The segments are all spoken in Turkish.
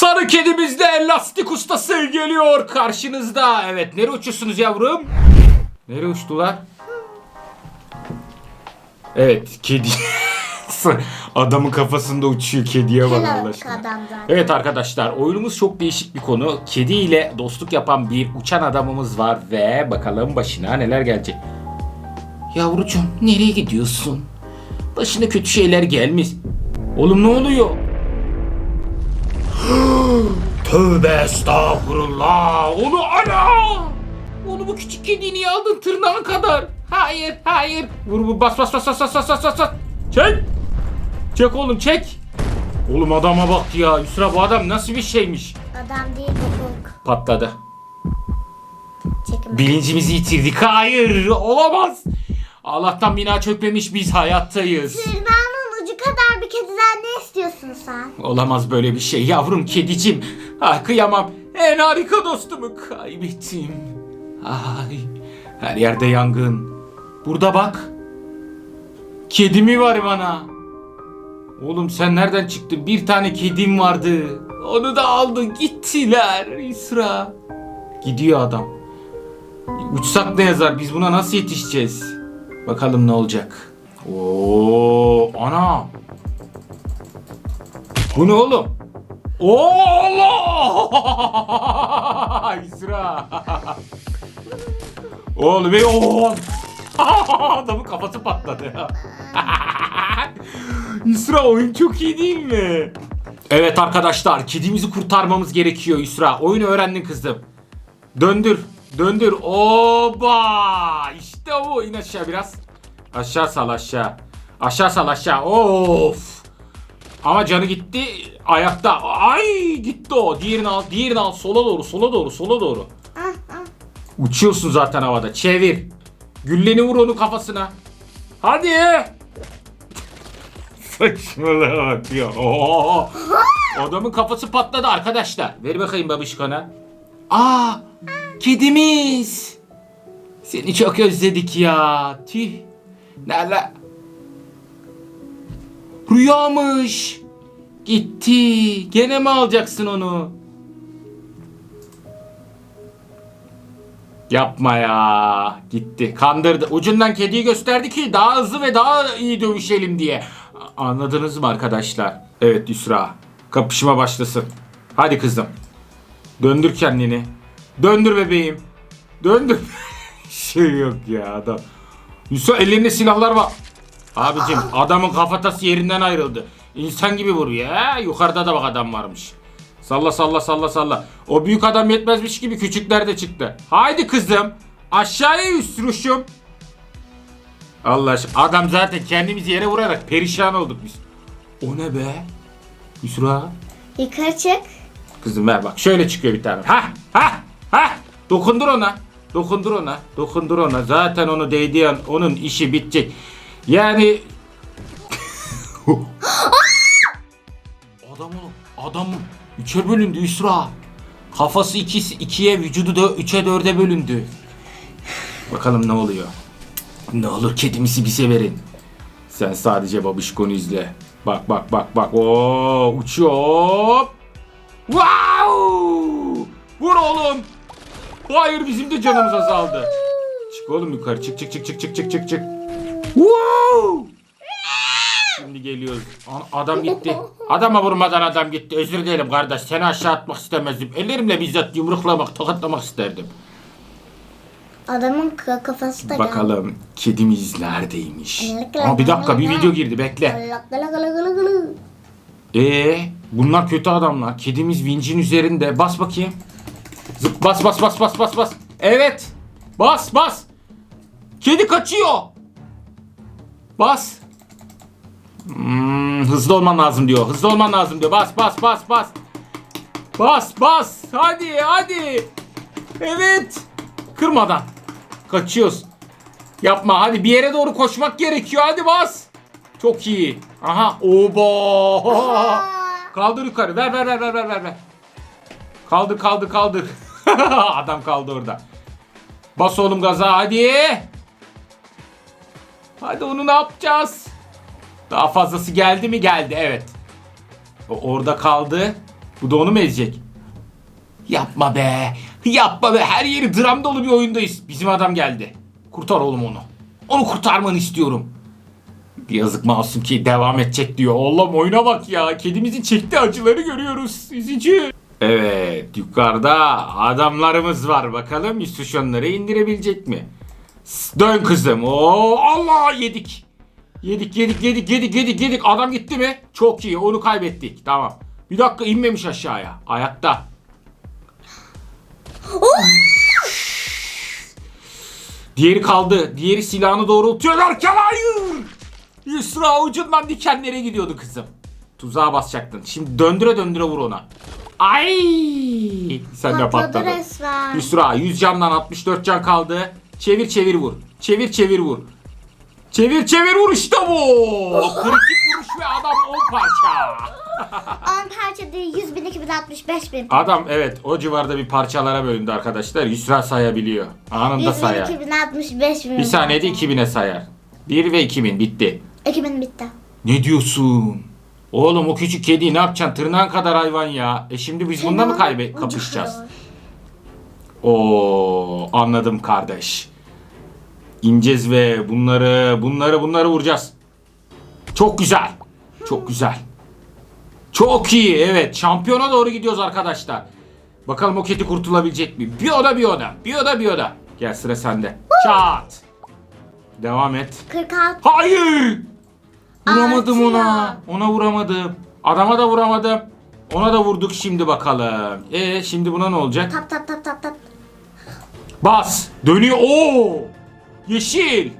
Sarı kedimizle lastik ustası geliyor karşınızda. Evet nereye uçuyorsunuz yavrum? Nereye uçtular? Evet kedi. Adamın kafasında uçuyor kediye bak Allah aşkına. Evet arkadaşlar oyunumuz çok değişik bir konu. Kedi ile dostluk yapan bir uçan adamımız var ve bakalım başına neler gelecek. Yavrucuğum nereye gidiyorsun? Başına kötü şeyler gelmiş. Oğlum ne oluyor? Tövbe estağfurullah. Onu ana! Onu bu küçük kediyi niye aldın tırnağın kadar? Hayır, hayır. Vur bu bas bas bas bas bas bas bas bas. bas. Çek. Çek oğlum çek. Oğlum adama bak ya. Yusra bu adam nasıl bir şeymiş? Adam değil bokuk. Patladı. Çekim. Bilincimizi yitirdik. Hayır olamaz. Allah'tan bina çökmemiş biz hayattayız. Tırnağının ucu kadar bir kediden sen? Olamaz böyle bir şey yavrum kedicim. Ah kıyamam. En harika dostumu kaybettim. Ay her yerde yangın. Burada bak. Kedi mi var bana? Oğlum sen nereden çıktın? Bir tane kedim vardı. Onu da aldı gittiler İsra. Gidiyor adam. Uçsak ne yazar? Biz buna nasıl yetişeceğiz? Bakalım ne olacak. Oo, ana. Bu ne oğlum? Oo! İsra. oğlum ey oğlum. Adamın kafası patladı. İsra oyun çok iyi değil mi? Evet arkadaşlar kedimizi kurtarmamız gerekiyor İsra. Oyunu öğrendin kızım. Döndür. Döndür. Oba! İşte o. İn aşağı biraz. Aşağı sal aşağı. Aşağı sal aşağı. Of. Ama canı gitti ayakta. Ay gitti o. Diğerini al. Diğerini al. Sola doğru. Sola doğru. Sola doğru. Ah, ah. Uçuyorsun zaten havada. Çevir. Gülleni vur onu kafasına. Hadi. Saçmalama bak ya. Oo. Adamın kafası patladı arkadaşlar. Ver bakayım babişkana. Aa, kedimiz. Seni çok özledik ya. Tüh. Nerede? Rüyamış. Gitti. Gene mi alacaksın onu? Yapma ya. Gitti. Kandırdı. Ucundan kediyi gösterdi ki daha hızlı ve daha iyi dövüşelim diye. Anladınız mı arkadaşlar? Evet Yusra. Kapışma başlasın. Hadi kızım. Döndür kendini. Döndür bebeğim. Döndür. şey yok ya adam. Yusra ellerinde silahlar var. Abicim adamın kafatası yerinden ayrıldı. İnsan gibi vuruyor ha. Yukarıda da bak adam varmış. Salla salla salla salla. O büyük adam yetmezmiş gibi küçükler de çıktı. Haydi kızım. Aşağıya üstürüşüm. Allah aşkına. Adam zaten kendimizi yere vurarak perişan olduk biz. O ne be? Yusra. Yukarı çık. Kızım ver bak. Şöyle çıkıyor bir tane. Ha ha ha. Dokundur ona. Dokundur ona. Dokundur ona. Zaten onu değdiği an onun işi bitecek. Yani Adam oğlum. Adam üçe bölündü Yusra. Kafası ikisi ikiye, vücudu da üçe dörde bölündü. Bakalım ne oluyor. Ne olur kedimizi bize verin. Sen sadece babişkonu izle. Bak bak bak bak. Oo uçuyor. Wow! Vur oğlum. Hayır bizim de canımız azaldı. Çık oğlum yukarı. Çık çık çık çık çık çık çık çık. Wow! Şimdi geliyoruz. Adam gitti. Adama vurmadan adam gitti. Özür dilerim kardeş. Seni aşağı atmak istemezdim. Ellerimle bizzat yumruklamak, tokatlamak isterdim. Adamın ka- kafası da Bakalım kedimiz neredeymiş? Aa, bir dakika bir video girdi bekle. Gala gala gala gala gala. Ee, bunlar kötü adamlar. Kedimiz vincin üzerinde. Bas bakayım. Zıp bas bas bas bas bas bas. Evet. Bas bas. Kedi kaçıyor. Bas. Hmm, hızlı olman lazım diyor. Hızlı olman lazım diyor. Bas bas bas bas. Bas bas. Hadi hadi. Evet. Kırmadan. Kaçıyoruz. Yapma hadi bir yere doğru koşmak gerekiyor. Hadi bas. Çok iyi. Aha. Oba. Kaldır yukarı. Ver ver ver ver ver ver. Kaldır kaldır kaldır. Adam kaldı orada. Bas oğlum gaza hadi. Hadi onu ne yapacağız? Daha fazlası geldi mi? Geldi evet. O orada kaldı. Bu da onu mu ezecek? Yapma be. Yapma be. Her yeri dram dolu bir oyundayız. Bizim adam geldi. Kurtar oğlum onu. Onu kurtarmanı istiyorum. Yazık masum ki devam edecek diyor. Oğlum oyuna bak ya. Kedimizin çektiği acıları görüyoruz. Üzücü. Evet yukarıda adamlarımız var. Bakalım Yusuf onları indirebilecek mi? Dön kızım. Oo Allah yedik. Yedik yedik yedik yedik yedik yedik. Adam gitti mi? Çok iyi onu kaybettik. Tamam. Bir dakika inmemiş aşağıya. Ayakta. Diğeri kaldı. Diğeri silahını doğrultuyorlarken hayır. Yusra ucundan dikenlere gidiyordu kızım. Tuzağa basacaktın. Şimdi döndüre döndüre vur ona. Ay! Sen de Patladı resmen. Yusra 100 candan 64 can kaldı. Çevir çevir vur. Çevir çevir vur. Çevir çevir vur işte bu. Kritik vuruş ve adam 10 parça. 10 parça değil 100 bin 2065 bin. Adam evet o civarda bir parçalara bölündü arkadaşlar. Yusra sayabiliyor. Anında 100 bin sayar. 2065 bin. Bir saniyede 2000'e sayar. 1 ve 2000 bitti. 2000 bitti. Ne diyorsun? Oğlum o küçük kediyi ne yapacaksın? Tırnağın kadar hayvan ya. E şimdi biz bununla mı kaybe kapışacağız? Oo anladım kardeş. İneceğiz ve bunları bunları bunları vuracağız. Çok güzel. Çok güzel. Çok iyi. Evet. Şampiyona doğru gidiyoruz arkadaşlar. Bakalım o kedi kurtulabilecek mi? Bir oda bir oda. Bir oda bir oda. Gel sıra sende. Çat. Devam et. 46. Hayır. Vuramadım Artıyor. ona. Ona vuramadım. Adama da vuramadım. Ona da vurduk şimdi bakalım. E şimdi buna ne olacak? Tap tap tap tap tap. Bas. Dönüyor. Oo. Yeşil.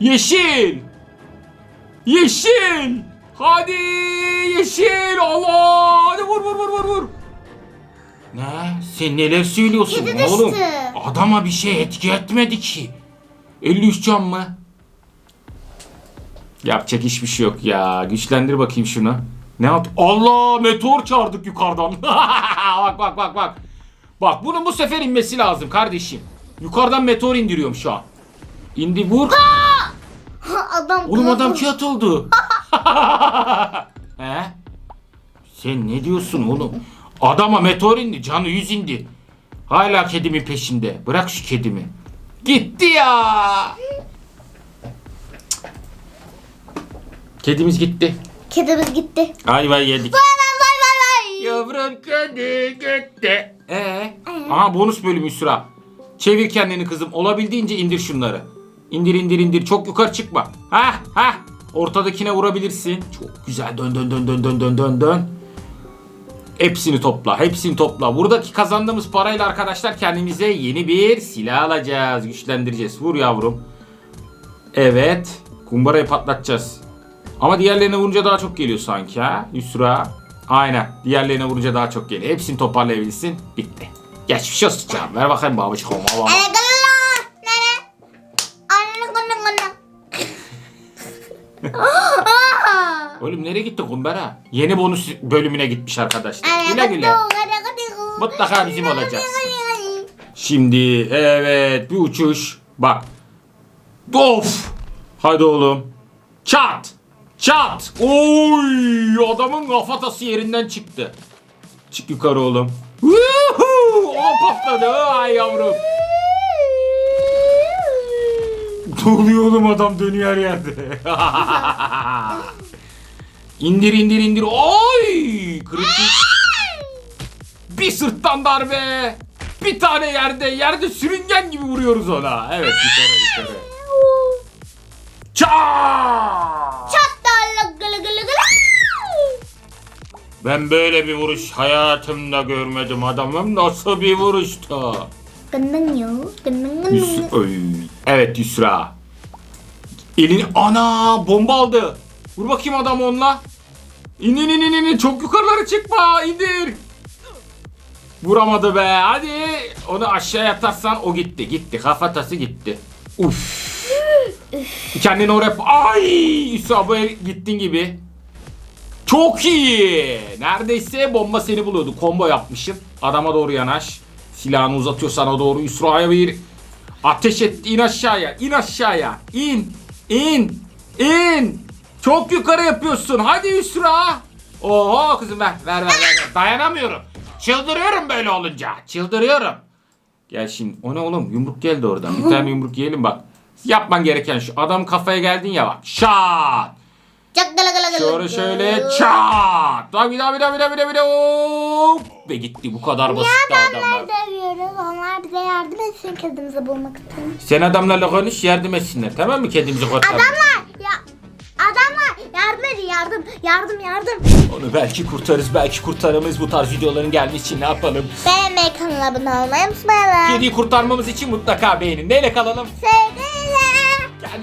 Yeşil. Yeşil. Hadi yeşil. Allah. Hadi vur vur vur vur vur. Ne? Sen neler söylüyorsun Kedi düştü. oğlum? Adama bir şey etki etmedi ki. 53 can mı? Yapacak hiçbir şey yok ya. Güçlendir bakayım şunu. Ne yap? Allah meteor çağırdık yukarıdan. bak bak bak bak. Bak bunun bu sefer inmesi lazım kardeşim. Yukarıdan meteor indiriyorum şu an. İndi vur. adam Oğlum adam kağıt oldu. He? Sen ne diyorsun oğlum? Adama meteor indi. Canı yüz indi. Hala kedimin peşinde. Bırak şu kedimi. Gitti ya. Kedimiz gitti. Kedimiz gitti. Ayva yedik. Vay vay vay vay vay. Yavrum kedi gitti. Ee? Aha bonus bölümü sıra. Çevir kendini kızım. Olabildiğince indir şunları. İndir indir indir. Çok yukarı çıkma. Ha ha. Ortadakine vurabilirsin. Çok güzel. Dön dön dön dön dön dön dön dön. Hepsini topla. Hepsini topla. Buradaki kazandığımız parayla arkadaşlar kendimize yeni bir silah alacağız. Güçlendireceğiz. Vur yavrum. Evet. Kumbarayı patlatacağız. Ama diğerlerine vurunca daha çok geliyor sanki ha. Yusra. Aynen. Diğerlerine vurunca daha çok geliyor. Hepsini toparlayabilsin. Bitti. Geçmiş olsun canım. Ver bakayım babacık. Gana gana. Oğlum nereye gitti kumbara? Yeni bonus bölümüne gitmiş arkadaşlar. Güle güle. Mutlaka bizim olacaksın. Şimdi evet bir uçuş. Bak. Of. Hadi oğlum. Çat. Çat. Oy adamın kafatası yerinden çıktı. Çık yukarı oğlum. Woohoo! O patladı. Ay yavrum. Ne oluyor oğlum adam dönüyor her yerde. indir indir indir. Oy! Kritik. Bir sırttan darbe. Bir tane yerde. Yerde sürüngen gibi vuruyoruz ona. Evet yukarı yukarı. Çat! Gala. Ben böyle bir vuruş hayatımda görmedim adamım. Nasıl bir vuruştu? Gından yo. Gından Yus gından. Oy. Evet Yusra. Elini ana bomba aldı. Vur bakayım adam onunla. İn in in in in. Çok yukarılara çıkma. indir. Vuramadı be. Hadi. Onu aşağıya atarsan o gitti. Gitti. Kafatası gitti. Uf. Kendini oraya... Ay! El gittin gibi. Çok iyi. Neredeyse bomba seni buluyordu. Combo yapmışsın. Adama doğru yanaş. Silahını uzatıyor sana doğru. Yusra'ya bir ateş et. İn aşağıya. İn aşağıya. İn. İn. İn. Çok yukarı yapıyorsun. Hadi Yusra. Oho kızım ver ver ver. ver. Dayanamıyorum. Çıldırıyorum böyle olunca. Çıldırıyorum. Gel şimdi. O ne oğlum? Yumruk geldi oradan. Bir tane yumruk yiyelim bak. Yapman gereken şu. Adam kafaya geldin ya bak. Şat. Çok gala gala gala. Şöyle şöyle çat. Daha bir daha bir daha bir daha bir daha bir daha. Hop. Ve gitti bu kadar basit adamlar. Adamlar dövüyoruz. Onlar bize yardım etsin kedimizi bulmak için. Sen adamlarla konuş yardım etsinler tamam mı kedimizi kurtar. Adamlar ya adamlar yardım edin yardım yardım yardım. Onu belki kurtarırız belki kurtaramayız bu tarz videoların gelmesi için ne yapalım. Beğenmeyi kanala abone olmayı unutmayalım. Kediyi kurtarmamız için mutlaka beğenin. Neyle kalalım? Sevgiyle.